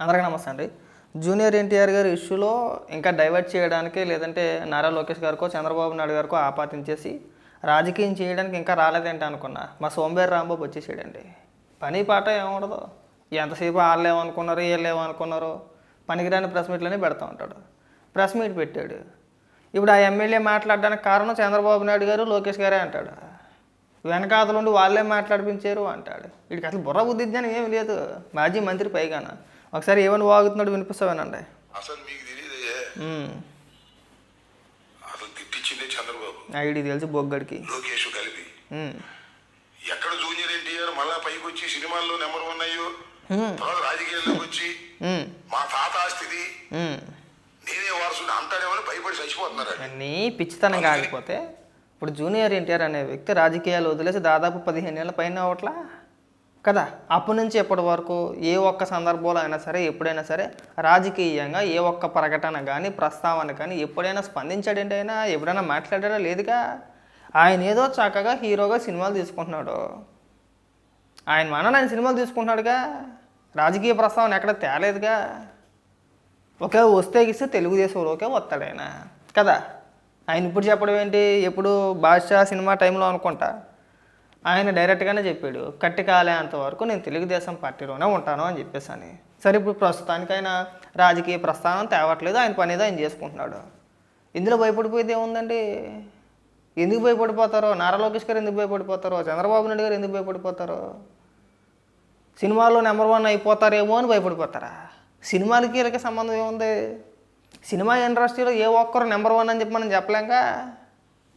అందరికీ నమస్తే అండి. జూనియర్ ఎన్టీఆర్ గారి ఇష్యూలో ఇంకా డైవర్ట్ చేయడానికి లేదంటే నారా లోకేష్ గారికో చంద్రబాబు నాయుడు గారికో ఆపాదించేసి రాజకీయం చేయడానికి ఇంకా రాలేదేంటి అనుకున్నా? మా సోంబేర్ రాంబాబు వచ్చేసాడండి. పని పాట ఏముండదు. ఎంతసేపు వాళ్ళు ఏమనుకున్నారు వీళ్ళు పనికిరాని ప్రెస్ మీట్లని పెడతా ఉంటాడు. ప్రెస్ మీట్ పెట్టాడు. ఇప్పుడు ఆ ఎమ్మెల్యే మాట్లాడడానికి కారణం చంద్రబాబు నాయుడు గారు లోకేష్ గారే అంటాడు. వెనకాతలుండి వాళ్ళే మాట్లాడిపించారు అంటాడు. వీడికి అసలు బుర్ర బుద్ధి జ్ఞానం ఏమి లేదు. మాజీ మంత్రి పైగాన. ఒకసారి ఏమని వాగుతున్నాడు వినిపిస్తావేనండి అసలు మీకు తెలియదయ్యే. అసలు తిట్టించిందే చంద్రబాబు ఐడి తెలిసి బొగ్గడికి లోకేష్ కలిపి. ఎక్కడ జూనియర్ ఎన్టీఆర్ మళ్ళా పైకి వచ్చి సినిమాల్లో నెంబర్ వన్ అయ్యో. తర్వాత రాజకీయాల్లోకి వచ్చి. మా తాత ఆస్తిది. నేనే వారసుడు అంటాడేమని భయపడి చచ్చిపోతున్నారు. అన్నీ పిచ్చితనం కాకపోతే ఇప్పుడు జూనియర్ ఎన్టీఆర్ అనే వ్యక్తి రాజకీయాలు వదిలేసి దాదాపు పదిహేను ఏళ్ళ పైన అవట్లా కదా? అప్పటి నుంచి ఎప్పటి వరకు ఏ ఒక్క సందర్భంలో అయినా సరే ఎప్పుడైనా సరే రాజకీయంగా ఏ ఒక్క ప్రకటన కానీ ప్రస్తావన కానీ ఎప్పుడైనా స్పందించాడంటే అయినా ఎప్పుడైనా మాట్లాడాడా లేదుగా? ఆయన ఏదో చక్కగా హీరోగా సినిమాలు తీసుకుంటున్నాడు. ఆయన మన ఆయన సినిమాలు తీసుకుంటున్నాడుగా? రాజకీయ ప్రస్తావన ఎక్కడ తేలేదుగా? ఒకే వస్తే ఇస్తే తెలుగుదేశంలోకే వస్తాడు ఆయన కదా? ఆయన ఇప్పుడు చెప్పడం ఏంటి? ఎప్పుడు బాద్షా సినిమా టైంలో అనుకుంటా. ఆయన డైరెక్ట్గానే చెప్పాడు కట్టి కాలేంత వరకు నేను తెలుగుదేశం పార్టీలోనే ఉంటాను అని చెప్పేసి అని. సరే ఇప్పుడు ప్రస్తుతానికి ఆయన రాజకీయ ప్రస్థానం తేవట్లేదు ఆయన పని ఆయన చేసుకుంటున్నాడు. ఇందులో భయపడిపోయేది ఏముందండి? ఎందుకు భయపడిపోతారో? నారా లోకేష్ గారు ఎందుకు భయపడిపోతారో? చంద్రబాబు నాయుడు గారు ఎందుకు భయపడిపోతారో? సినిమాలో నెంబర్ వన్ అయిపోతారేమో అని భయపడిపోతారా? సినిమాలకి వీళ్ళకి సంబంధం ఏముంది? సినిమా ఇండస్ట్రీలో ఏ ఒక్కరు నెంబర్ వన్ అని చెప్పి మనం చెప్పలేంగా?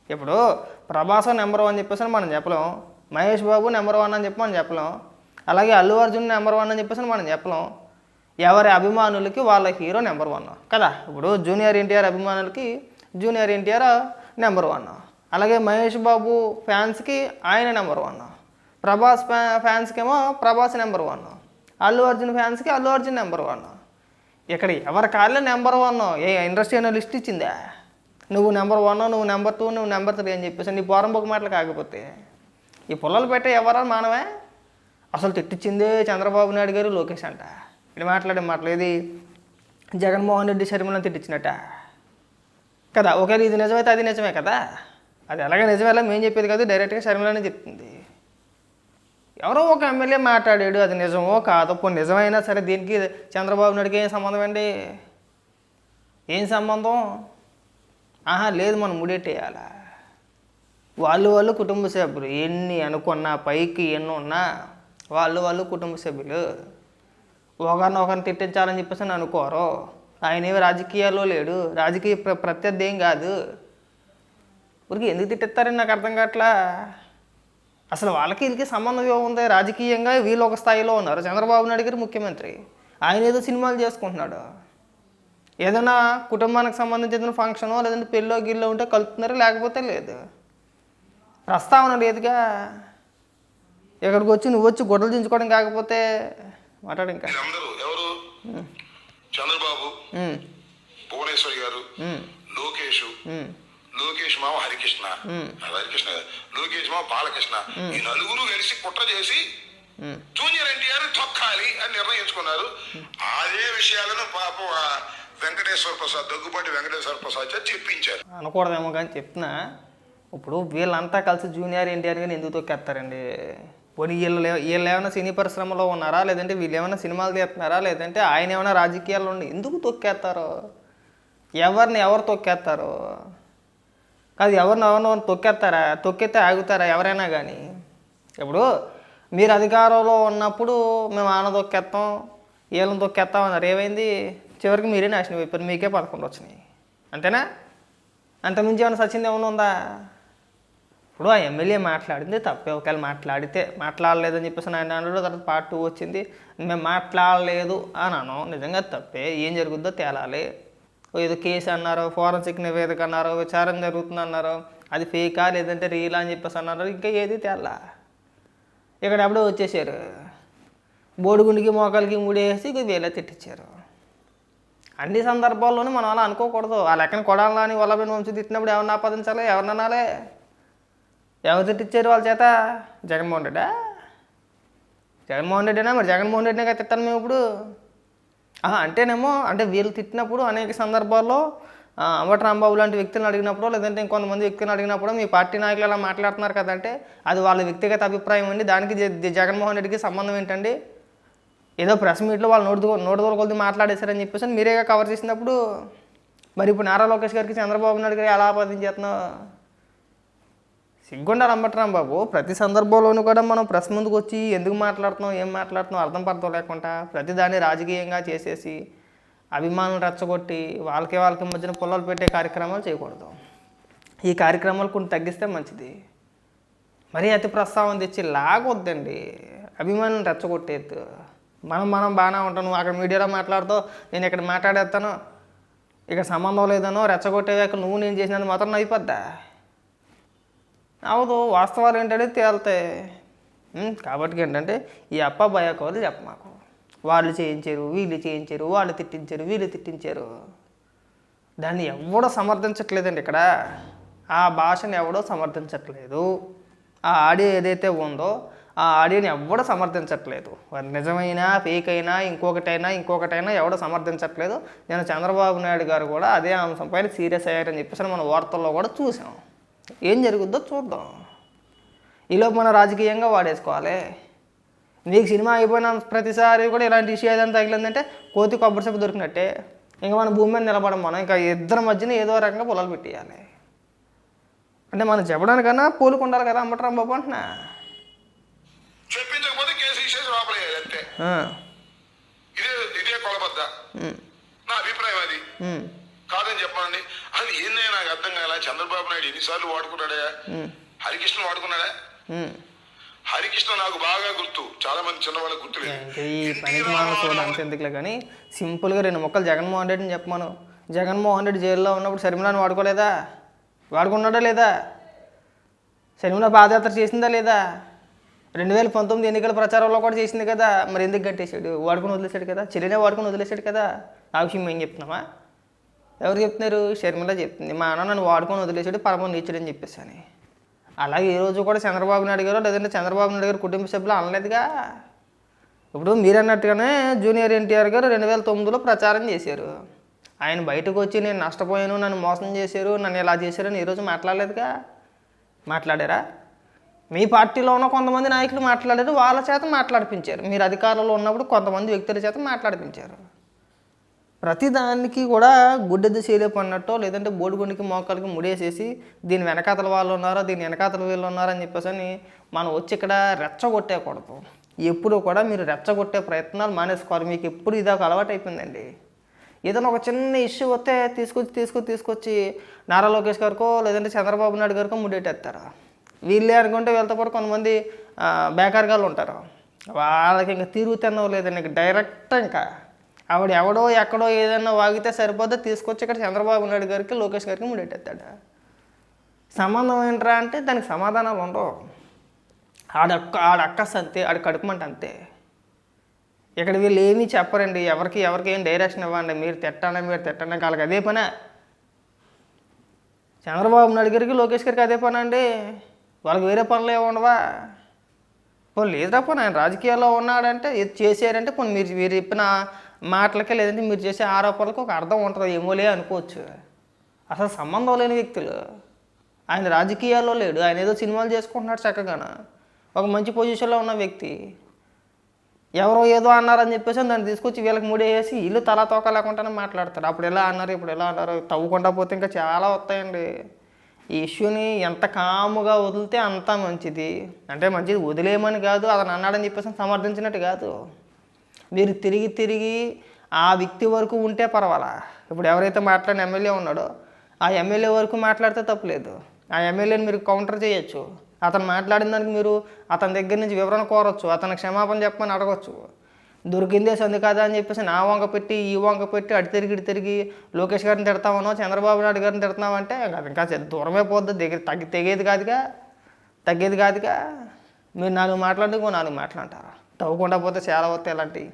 ఇప్పుడు ప్రభాస్ నెంబర్ వన్ చెప్పేసి మనం చెప్పలేం. మహేష్ బాబు నెంబర్ వన్ అని చెప్పి మనం చెప్పలేం. అలాగే అల్లు అర్జున్ నెంబర్ వన్ అని చెప్పేసి మనం చెప్పలేం. ఎవరి అభిమానులకి వాళ్ళ హీరో నెంబర్ వన్. కదా? ఇప్పుడు జూనియర్ ఎన్టీఆర్ అభిమానులకి జూనియర్ ఎన్టీఆర్ నెంబర్ వన్. అలాగే మహేష్ బాబు ఫ్యాన్స్కి ఆయన నెంబర్ వన్. ప్రభాస్ ఫ్యా ఫ్యాన్స్కి ఏమో ప్రభాస్ నెంబర్ వన్. అల్లు అర్జున్ ఫ్యాన్స్కి అల్లు అర్జున్ నెంబర్ వన్. ఇక్కడ ఎవరి కాళ్ళే నెంబర్ వన్? ఏ ఇండస్ట్రీ అయినా లిస్ట్ ఇచ్చిందా? నువ్వు నెంబర్ వన్ నువ్వు నెంబర్ టూ నువ్వు నెంబర్ త్రీ అని చెప్పేసి నీ పోరంబొక మాటలు కాకపోతే. ఈ పుల్లలు పెట్టే ఎవరని మానవే? అసలు తిట్టించిందే చంద్రబాబు నాయుడు గారు లోకేష్ అంట. ఇది మాట్లాడే. మాటలు ఇది జగన్మోహన్ రెడ్డి శర్మలను తిట్టించినట్ట. కదా ఒకవేళ ఇది నిజమైతే అది నిజమే కదా? అది ఎలాగ నిజమేలా మేము చెప్పేది కాదు డైరెక్ట్గా శర్మలనే చెప్తుంది ఎవరో ఒక ఎమ్మెల్యే మాట్లాడాడు అది నిజమో కాదో ఇప్పుడు నిజమైనా సరే దీనికి చంద్రబాబు నాయుడికి ఏం సంబంధం అండి? ఏం సంబంధం? ఆహా లేదు మనం ముడెట్టేయాలా? వాళ్ళు వాళ్ళు కుటుంబ సభ్యులు. ఎన్ని అనుకున్నా పైకి ఎన్ని ఉన్నా వాళ్ళు వాళ్ళు కుటుంబ సభ్యులు. ఒకరిని ఒకరిని తిట్టించాలని చెప్పేసి అని అనుకోరు. ఆయన ఏమి రాజకీయాల్లో లేడు. రాజకీయ ప్ర ప్రత్యర్థి ఏం కాదు. ఊరికి ఎందుకు తిట్టిస్తారని నాకు అర్థం కావట్లా? అసలు వాళ్ళకి వీళ్ళకి సంబంధం ఏముంది రాజకీయంగా వీళ్ళు ఒక స్థాయిలో ఉన్నారు. చంద్రబాబు నాయుడు గారు ముఖ్యమంత్రి. ఆయన ఏదో సినిమాలు చేసుకుంటున్నాడు. ఏదైనా కుటుంబానికి సంబంధించిన ఫంక్షనో లేదంటే పెళ్ళో గిల్లో ఉంటే కలుపుతున్నారు? లేకపోతే లేదు. ప్రస్తావన లేదుగా. ఇక్కడికి వచ్చి నువ్వు వచ్చి గొడవలు దించుకోవడం కాకపోతే మాట్లాడు ఇంకా. ఎవరు? చంద్రబాబు భువనేశ్వరి గారు లోకేష్ లోకేష్ మామ హరికృష్ణ. హరికృష్ణ. లోకేష్ మామ బాలకృష్ణ. ఈ నలుగురు కలిసి కుట్ర చేసి. జూనియర్ ఎన్టీఆర్ తొక్కాలి అని నిర్ణయించుకున్నారు. అదే విషయాలను పాపం వెంకటేశ్వర ప్రసాద్ దగ్గుపాటి వెంకటేశ్వర ప్రసాద్ చెప్పించారు అనకూడదేమో కానీ చెప్తున్నా. ఇప్పుడు వీళ్ళంతా కలిసి జూనియర్ ఎన్టీఆర్ గారిని ఎందుకు తొక్కేస్తారండి? పోనీ వీళ్ళు వీళ్ళు ఏమైనా సినీ పరిశ్రమలో ఉన్నారా? లేదంటే వీళ్ళు ఏమైనా సినిమాలు తీస్తున్నారా? లేదంటే ఆయన ఏమైనా రాజకీయాల్లో ఉండి ఎందుకు తొక్కేస్తారు? ఎవరిని ఎవరు తొక్కేస్తారు? కాదు ఎవరిని ఎవరిని తొక్కేస్తారా? తొక్కితే ఆగుతారా ఎవరైనా కానీ ఇప్పుడు మీరు అధికారంలో ఉన్నప్పుడు మేము ఆన తొక్కేస్తాం వీళ్ళని తొక్కేస్తాం అన్నారు. ఏమైంది? చివరికి మీరే నాశనం అయిపోయారు. మీకే పదకొండు వచ్చినాయి. అంతేనా? అంతకుమించి ఏమైనా సచింది ఏమైనా ఉందా? ఇప్పుడు ఆ ఎమ్మెల్యే మాట్లాడింది తప్పే ఒకవేళ మాట్లాడితే మాట్లాడలేదని చెప్పేసి ఆయన అన్నాడు. తర్వాత పార్ట్ టూ వచ్చింది. మేము మాట్లాడలేదు అని నిజంగా తప్పే. ఏం జరుగుద్దో తేలాలి. ఏదో కేసు అన్నారు ఫోరెన్సిక్ నివేదిక అన్నారు విచారణ జరుగుతుంది అన్నారో అది ఫేకా లేదంటే రీలా అని చెప్పేసి అన్నారు ఇంకా ఏది తేలా? ఇక్కడ ఎప్పుడో వచ్చేసారు. బోడిగుండికి మోకాలకి మూడేసి ఇక వేలే తిట్టించారు. అన్ని సందర్భాల్లోనూ మనం అలా అనుకోకూడదు. ఆ లెక్కన కొడాలని వల్లబిన వంశీ తిట్టినప్పుడు ఎవరిని ఆపాదించాలి? ఎవరినాలే ఎవరు తిట్టించారు వాళ్ళ చేత? జగన్మోహన్ రెడ్డా? జగన్మోహన్ రెడ్డినా మరి? జగన్మోహన్ రెడ్డినే కదా తిట్టాను మేము ఇప్పుడు. అంటేనేమో అంటే వీళ్ళు తిట్టినప్పుడు అనేక సందర్భాల్లో ఆ, అంబటి రాంబాబు లాంటి వ్యక్తులను అడిగినప్పుడు లేదంటే ఇంకొంతమంది వ్యక్తులను అడిగినప్పుడు మీ పార్టీ నాయకులు అలా మాట్లాడుతున్నారు కదంటే అది వాళ్ళ వ్యక్తిగత అభిప్రాయం అండి. దానికి జగన్మోహన్ రెడ్డికి సంబంధం ఏంటండి? ఏదో ప్రెస్ మీట్లో వాళ్ళు నోటి నోటి కొద్ది మాట్లాడేశారని చెప్పేసి మీరేగా కవర్ చేసినప్పుడు మరి ఇప్పుడు నారా లోకేష్ గారికి చంద్రబాబు నాయుడు గారు ఎలా ఆపాదించేస్తున్నావు సిగ్గుండాలి అంబట్రాం బాబు. ప్రతి సందర్భంలోనూ కూడా మనం ప్రెస్ ముందుకు వచ్చి ఎందుకు మాట్లాడుతున్నాం ఏం మాట్లాడుతున్నాం అర్థం పడతాం లేకుండా ప్రతిదాన్ని రాజకీయంగా చేసేసి అభిమానులు రెచ్చగొట్టి వాళ్ళకి వాళ్ళకి మధ్యన పొలాలు పెట్టే కార్యక్రమాలు చేయకూడదు. ఈ కార్యక్రమాలు కొన్ని తగ్గిస్తే మంచిది. మరీ అతి ప్రస్తావన తెచ్చి లాగొద్దండి. అభిమానులు రెచ్చగొట్టేద్దు మనం మనం బాగానే ఉంటాం. నువ్వు అక్కడ మీడియాలో మాట్లాడుతావు నేను ఇక్కడ మాట్లాడేస్తాను. ఇక్కడ సంబంధం లేదనో రెచ్చగొట్టేదాకా నువ్వు నేను చేసినందుకు మాత్రం అయిపోద్దా అవదు వాస్తవాలు ఏంటంటే తేలుతాయి. కాబట్టి ఏంటంటే ఈ అప్ప భయకోలు చెప్ప మాకు. వాళ్ళు చేయించారు వీళ్ళు చేయించారు వాళ్ళు తిట్టించారు వీళ్ళు తిట్టించారు. దాన్ని ఎవడో సమర్థించట్లేదండి ఇక్కడ. ఆ భాషను ఎవడో సమర్థించట్లేదు. ఆ ఆడియో ఏదైతే ఉందో ఆ ఆడియోని ఎవడో సమర్థించట్లేదు. నిజమైనా ఫేక్ అయినా ఇంకొకటైనా ఇంకొకటైనా ఎవడో సమర్థించట్లేదు. నేను చంద్రబాబు నాయుడు గారు కూడా అదే అంశం పైన సీరియస్ అయ్యారని చెప్పేసి మన వార్తల్లో కూడా చూసాం ఏం జరుగుద్దో చూద్దాం. ఈలోపు మనం రాజకీయంగా వాడేసుకోవాలి. నీకు సినిమా అయిపోయిన ప్రతిసారి కూడా ఇలాంటి ఇష్యూ ఏదైనా తగిలిందంటే కోతి కొబ్బరి చెప్పు దొరికినట్టే. ఇంకా మన భూమి మీద నిలబడం మనం. ఇంకా ఇద్దరి మధ్యన ఏదో రకంగా పొలాలు పెట్టేయాలి. అంటే మనం చెప్పడానికన్నా పూలుకుండాలి కదా అమ్మటరాం బాబు అంటున్నా. చెప్పించకపోతే కేసు ఇచ్చేసి లోపలేయాలి అంతే. ఆ, ఇదే ఇదే కొలబద్ద. ఉమ్, నా అభిప్రాయం అది. కాదని చెప్పండి అది ఏందే నాకు అర్థం కాల? చంద్రబాబు నాయుడు ఎన్నిసార్లు వాడుకున్నాడా? హరికృష్ణ వాడుకున్నాడా. హరికృష్ణ నాకు బాగా గుర్తు. చాలా మంది చిన్న వాళ్ళకి గుర్తులేదు ఎందుకులే కానీ సింపుల్గా రెండు మొక్కలు జగన్మోహన్ రెడ్డిని చెప్పమను. జగన్మోహన్ రెడ్డి జైల్లో ఉన్నప్పుడు శర్మిలాని వాడుకోలేదా? వాడుకున్నాడా లేదా? శర్మిల పాదయాత్ర చేసిందా లేదా? రెండు వేల పంతొమ్మిది ఎన్నికల ప్రచారంలో కూడా చేసింది కదా. మరి ఎందుకు కట్టేశాడు? వాడుకొని వదిలేశాడు కదా? చెల్లినే వాడుకొని వదిలేశాడు కదా? విషయం ఏం చెప్తున్నామా ఎవరు చెప్తున్నారు? షర్మిల చెప్తుంది. మా అన్న నన్ను వాడుకొని వదిలేసాడు పరమం నీచుడు చెప్పేసి అని అలాగే ఈ రోజు కూడా చంద్రబాబు నాయుడు గారు లేదంటే చంద్రబాబు నాయుడు గారు కుటుంబ సభ్యులు అనలేదుగా. ఇప్పుడు మీరు అన్నట్టుగానే జూనియర్ ఎన్టీఆర్ గారు రెండు వేల తొమ్మిదిలో ప్రచారం చేశారు. ఆయన బయటకు వచ్చి నేను నష్టపోయాను నన్ను మోసం చేశారు నన్ను ఇలా చేశారని ఈరోజు మాట్లాడలేదుగా. మాట్లాడారా? మీ పార్టీలో ఉన్న కొంతమంది నాయకులు మాట్లాడారు వాళ్ళ చేత మాట్లాడిపించారు. మీరు అధికారంలో ఉన్నప్పుడు కొంతమంది వ్యక్తుల చేత మాట్లాడిపించారు. ప్రతిదానికి కూడా గుడ్డెద్దు చేయలేపు అన్నట్టు లేదంటే బోడిగుండికి మోకాలకి ముడేసేసి దీని వెనకాతల వాళ్ళు ఉన్నారో దీని వెనకాతల వీళ్ళు ఉన్నారో అని చెప్పేసి అని మనం వచ్చి ఇక్కడ రెచ్చగొట్టేయకూడదు. ఎప్పుడు కూడా మీరు రెచ్చగొట్టే ప్రయత్నాలు మానేసుకోవాలి. మీకు ఎప్పుడు ఇది ఒక అలవాటు అయిపోయిందండి. ఏదైనా ఒక చిన్న ఇష్యూ వస్తే తీసుకొచ్చి తీసుకొచ్చి తీసుకొచ్చి నారా లోకేష్ గారికో లేదంటే చంద్రబాబు నాయుడు గారికో ముడేటేస్తారు వీళ్ళే అనుకుంటే వీళ్ళతో పాటు కొంతమంది ఆ, బేకార్గాళ్ళు ఉంటారు. వాళ్ళకి ఇంకా తిరుగుతున్నావు లేదండి డైరెక్ట్ ఇంకా ఆవిడ ఎవడో ఎక్కడో ఏదైనా వాగితే సరిపోతే తీసుకొచ్చి ఇక్కడ చంద్రబాబు నాయుడు గారికి లోకేష్ గారికి ముడెట్టేస్తాడు? సంబంధం ఏంట్రా అంటే దానికి సమాధానాలు ఉండవు. ఆడక్క ఆడక్కస్ అంతే ఆడ కడుపుమంట అంతే. ఇక్కడ వీళ్ళు ఏమీ చెప్పరండి. ఎవరికి ఎవరికి ఏం డైరెక్షన్ ఇవ్వండి. మీరు తిట్టాలా మీరు తిట్టండి వాళ్ళకి అదే పనే. చంద్రబాబు నాయుడు గారికి లోకేష్ గారికి అదే పని అండి. వాళ్ళకి వేరే పనులు ఏమి ఉండవా? పోనీ లేదురా పోనీ ఆయన రాజకీయాల్లో ఉన్నాడంటే చేశారంటే పోనీ మీరు మీరు చెప్పిన మాటలకే లేదంటే మీరు చేసే ఆరోపణలకు ఒక అర్థం ఉంటుంది ఏమోలే అనుకోవచ్చు. అసలు సంబంధం లేని వ్యక్తులు. ఆయన రాజకీయాల్లో లేడు ఆయన ఏదో సినిమాలు చేసుకుంటున్నాడు చక్కగాన. ఒక మంచి పొజిషన్లో ఉన్న వ్యక్తి. ఎవరో ఏదో అన్నారని చెప్పేసి దాన్ని తీసుకొచ్చి వీళ్ళకి మూడేసి ఇల్లు తలా తోక లేకుండానే మాట్లాడతారు అప్పుడు ఎలా అన్నారు ఇప్పుడు ఎలా అన్నారు తవ్వకుండా పోతే ఇంకా చాలా వస్తాయండి. ఈ ఇష్యూని ఎంత కాముగా వదిలితే అంత మంచిది. అంటే మంచిది వదిలేయమని కాదు అతను అన్నాడని చెప్పేసి సమర్థించినట్టు కాదు. మీరు తిరిగి తిరిగి ఆ వ్యక్తి వరకు ఉంటే పర్వాలా? ఇప్పుడు ఎవరైతే మాట్లాడిన ఎమ్మెల్యే ఉన్నాడో ఆ ఎమ్మెల్యే వరకు మాట్లాడితే తప్పులేదు ఆ ఎమ్మెల్యేని మీరు కౌంటర్ చేయొచ్చు. అతను మాట్లాడిన దానికి మీరు అతని దగ్గర నుంచి వివరణ కోరొచ్చు. అతను క్షమాపణ చెప్పమని అడగొచ్చు. దొరికిందే సంది కాదా అని చెప్పేసి నా వంక పెట్టి ఈ వంక పెట్టి అటు తిరిగి ఇటు తిరిగి లోకేష్ గారిని తిడతామనో చంద్రబాబు నాయుడు గారిని తిడతామంటే అది ఇంకా దూరమే పోద్ది. దగ్గర తగ్గి తెగేది కాదుగా? తగ్గేది కాదుగా? మీరు నాలుగు మాట్లాడితే ఇంకో నాలుగు మాట్లాడతారా తవ్వకుండా పోతే చాలా వస్తాయి ఇలాంటివి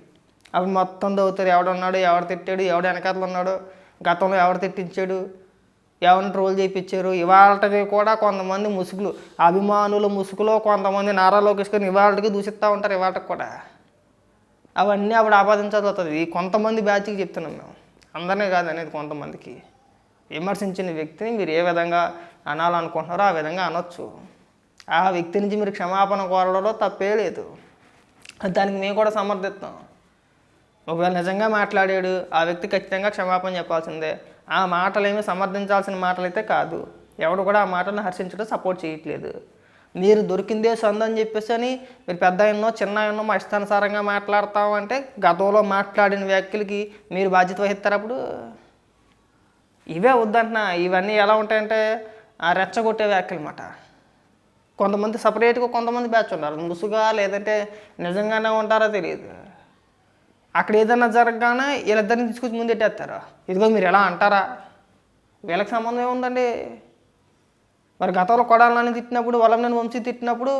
అవి మొత్తం తవ్వుతారు. ఎవడున్నాడు ఎవడు తిట్టాడు ఎవడు వెనకాతలు ఉన్నాడు గతంలో ఎవడు తిట్టించాడు ఎవరిని ట్రోల్ చేయించారు ఇవాళకి కూడా కొంతమంది ముసుగులు అభిమానుల ముసుగులో కొంతమంది నారా లోకేష్ గారిని ఇవాళకి దూషిస్తూ ఉంటారు ఇవాళకి కూడా. అవన్నీ అప్పుడు ఆపాదించాల్సి కొంతమంది బ్యాచ్కి చెప్తున్నాం మేము. అందరినీ కాదు అనేది కొంతమందికి. విమర్శించిన వ్యక్తిని మీరు ఏ విధంగా అనాలనుకుంటున్నారో ఆ విధంగా అనొచ్చు. ఆ వ్యక్తి నుంచి మీరు క్షమాపణ కోరడంలో తప్పే లేదు. దానికి మేము కూడా సమర్థిస్తాం ఒకవేళ నిజంగా మాట్లాడాడు ఆ వ్యక్తి ఖచ్చితంగా క్షమాపణ చెప్పాల్సిందే. ఆ మాటలేమి సమర్థించాల్సిన మాటలు అయితే కాదు. ఎవడు కూడా ఆ మాటలను హర్షించడం సపోర్ట్ చేయట్లేదు. మీరు దొరికిందే సొంత అని చెప్పేసి అని మీరు పెద్ద ఎన్నో చిన్న ఎన్నో మా ఇష్టానుసారంగా మాట్లాడతామంటే గతంలో మాట్లాడిన వ్యాఖ్యలకి మీరు బాధ్యత వహిస్తారు అప్పుడు? ఇవే వద్దంటున్నా. ఇవన్నీ ఎలా ఉంటాయంటే ఆ రెచ్చగొట్టే వ్యాఖ్యలు అన్నమాట కొంతమంది సపరేట్గా కొంతమంది బ్యాచ్ ఉన్నారు ముసుగా లేదంటే నిజంగానే ఉంటారో తెలియదు. అక్కడ ఏదైనా జరగగానే వీళ్ళిద్దరిని తీసుకొచ్చి ముందు పెట్టేస్తారు ఇదిగో మీరు ఎలా అంటారా? వీళ్ళకి సంబంధం ఏముందండి? మరి గతంలో కొడాలని తిట్టినప్పుడు వలంని వంశీ తిట్టినప్పుడు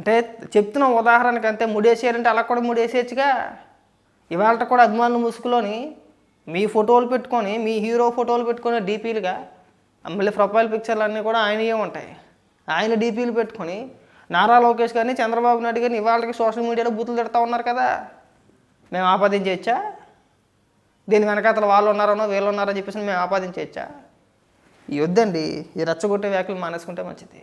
అంటే చెప్తున్న ఉదాహరణకి అంతే ముడేసేయాలంటే అలా కూడా ముడేసేయచ్చుగా. ఇవాళ కూడా అభిమానులు ముసుగులోని మీ ఫోటోలు పెట్టుకొని మీ హీరో ఫోటోలు పెట్టుకొని డీపీలుగా మళ్ళీ ప్రొఫైల్ పిక్చర్లు అన్నీ కూడా ఆయనయే ఉంటాయి. ఆయన డీపీలు పెట్టుకొని నారా లోకేష్ గారిని చంద్రబాబు నాయుడు గారిని ఇవాళకి సోషల్ మీడియాలో బూతులు తిడతా ఉన్నారు కదా. మేము ఆపాదించవచ్చా దీని వెనకాతల వాళ్ళు ఉన్నారనో వీళ్ళు ఉన్నారో చెప్పేసి మేము ఆపాదించవచ్చా ఈ వద్దండి ఈ రెచ్చగొట్టే వ్యాఖ్యలు మానేసుకుంటే మంచిది.